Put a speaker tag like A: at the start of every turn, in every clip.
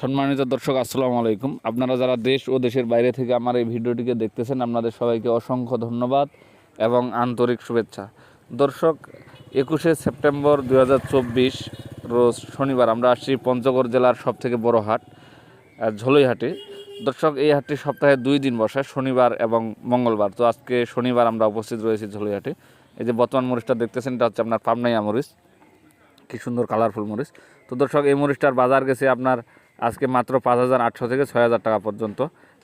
A: সম্মানিত দর্শক, আসসালামু আলাইকুম। আপনারা যারা দেশ ও দেশের বাইরে থেকে আমার এই ভিডিওটিকে দেখতেছেন, আপনাদের সবাইকে অসংখ্য ধন্যবাদ এবং আন্তরিক শুভেচ্ছা। দর্শক, একুশে সেপ্টেম্বর দু হাজার চব্বিশ, রোজ শনিবার আমরা আসছি পঞ্চগড় জেলার সবথেকে বড় হাট ঝোলইহাটে দর্শক, এই হাটটি সপ্তাহে দুই দিন বসে, শনিবার এবং মঙ্গলবার। তো আজকে শনিবার আমরা উপস্থিত রয়েছি ঝোলইহাটে এই যে বর্তমান মরিচটা দেখতেছেন, এটা হচ্ছে আপনার পাবনাইয়া মরিচ কি সুন্দর কালারফুল মরিচ। তো দর্শক, এই মরিচটার বাজার গেছে আপনার আজকে মাত্র পাঁচ হাজার আটশো থেকে ছয় হাজার টাকা পর্যন্ত।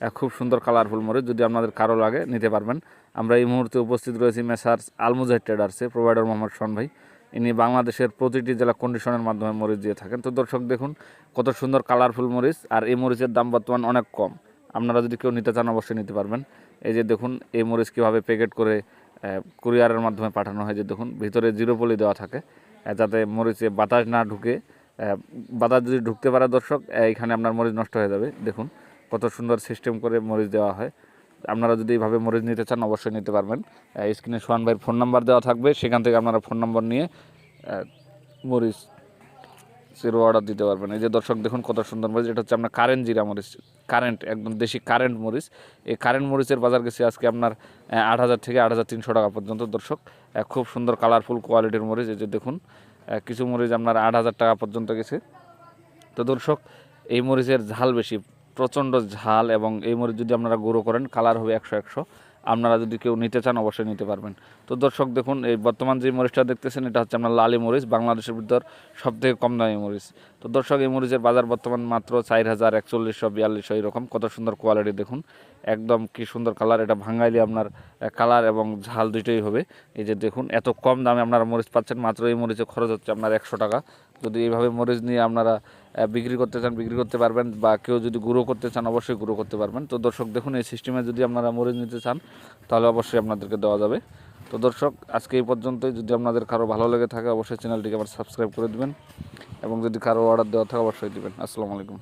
A: এক খুব সুন্দর কালারফুল মরিচ, যদি আপনাদের কারও লাগে নিতে পারবেন। আমরা এই মুহূর্তে উপস্থিত রয়েছি মেসার্স আলমুজাহিদ ট্রেডার্সে, প্রোভাইডার মোহাম্মদ শন ভাই ইনি বাংলাদেশের প্রতিটি জেলা কন্ডিশনের মাধ্যমে মরিচ দিয়ে থাকেন। তো দর্শক দেখুন, কত সুন্দর কালারফুল মরিচ, আর এই মরিচের দাম বর্তমান অনেক কম। আপনারা যদি কেউ নিতে চান, অবশ্যই নিতে পারবেন। এই যে দেখুন, এই মরিচ কীভাবে প্যাকেট করে কুরিয়ারের মাধ্যমে পাঠানো হয়, যে দেখুন, ভিতরে জিরো পলি দেওয়া থাকে। যাতে মরিচে বাতাস না ঢুকে বাতাস যদি ঢুকতে পারে দর্শক এখানে আপনার মরিচ নষ্ট হয়ে যাবে। দেখুন কত সুন্দর সিস্টেম করে মরিচ দেওয়া হয়। আপনারা যদি এইভাবে মরিচ নিতে চান, অবশ্যই নিতে পারবেন। স্ক্রিনে সোহান ভাইয়ের ফোন নাম্বার দেওয়া থাকবে। সেখান থেকে আপনারা ফোন নম্বর নিয়ে মরিচ জিরো অর্ডার দিতে পারবেন। এই যে দর্শক, দেখুন কত সুন্দর মরিচ। এটা হচ্ছে আপনার কারেন্ট জিরা মরিচ কারেন্ট একদম দেশি কারেন্ট মরিচ। এই কারেন্ট মরিচের বাজার গেছে আজকে আপনার আট হাজার থেকে আট হাজার তিনশো টাকা পর্যন্ত। দর্শক খুব সুন্দর কালারফুল কোয়ালিটির মরিচ। এই যে দেখুন কিছু মরিচ আপনার আট হাজার টাকা পর্যন্ত গেছে। তো দর্শক, এই মরিচের ঝাল বেশি, প্রচণ্ড ঝাল এবং এই মরিচ যদি আপনারা গুঁড়ো করেন কালার হবে একশো একশো। আপনারা যদি কেউ নিতে চান, অবশ্যই নিতে পারবেন। তো দর্শক, দেখুন, এই বর্তমান যে মরিচটা দেখতেছেন, এটা হচ্ছে আপনার লালি মরিচ, বাংলাদেশের ভিতর সব থেকে কম দামি মরিচ। তো দর্শক, এই মরিচের বাজার বর্তমান মাত্র চার হাজার একচল্লিশশো বিয়াল্লিশশো, এরকম। কত সুন্দর কোয়ালিটি দেখুন। একদম কি সুন্দর কালার এটা ভাঙাইলে আপনার কালার এবং ঝাল দুটোই হবে। এই যে দেখুন, এত কম দামে আপনারা মরিচ পাচ্ছেন, মাত্র এই মরিচের খরচ হচ্ছে আপনার একশো টাকা। যদি এইভাবে মরিচ নিয়ে আপনারা বিক্রি করতে চান, বিক্রি করতে পারবেন বা কেউ যদি গুঁড়ো করতে চান, অবশ্যই গুঁড়ো করতে পারবেন। তো দর্শক, দেখুন এই সিস্টেমে যদি আপনারা মরিচ নিতে চান, তাহলে অবশ্যই আপনাদেরকে দেওয়া যাবে। তো দর্শক, আজকে এই পর্যন্তই। যদি আপনাদের কারও ভালো লেগে থাকে, অবশ্যই চ্যানেলটিকে আবার সাবস্ক্রাইব করে দেবেন এবং যদি কারও অর্ডার দেওয়া থাকে, অবশ্যই দেবেন। আসসালামু আলাইকুম।